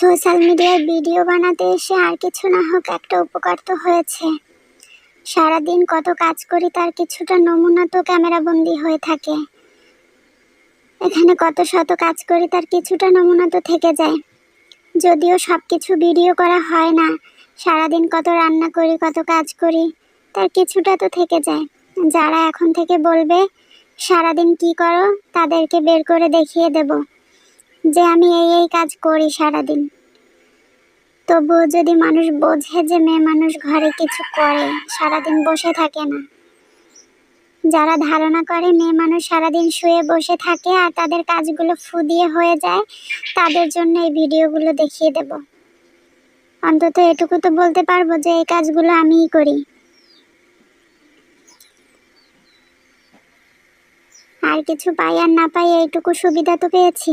Social মিডিয়ায় video বানাতে এসে আর কিছু না হোক একটা উপকার তো হয়েছে। সারাদিন কত কাজ করি, তার কিছুটা নমুনা তো ক্যামেরাবন্দি হয়ে থাকে। এখানে কত শত কাজ করি, তার কিছুটা নমুনা তো থেকে যায়। যদিও সব কিছু ভিডিও করা হয় না, সারাদিন কত রান্না করি, কত কাজ করি, তার কিছুটা তো থেকে যায়। যারা এখন থেকে বলবে, সারাদিন কি করো? তাদেরকে বের করে দেখিয়ে দেব। যে আমি এই এই কাজ করি সারাদিন। তবুও যদি মানুষ বোঝে যে মেয়ে মানুষ ঘরে কিছু করে, সারাদিন বসে থাকে না। যারা ধারণা করে মেয়ে মানুষ সারাদিন শুয়ে বসে থাকে আর তাদের কাজগুলো ফু দিয়ে হয়ে যায়, তাদের জন্য এই ভিডিওগুলো দেখিয়ে দেব। অন্তত এটুকু তো বলতে পারব যে এই কাজগুলো আমিই করি। আর কিছু পাই আর না পাই এইটুকু সুবিধা তো পেয়েছি।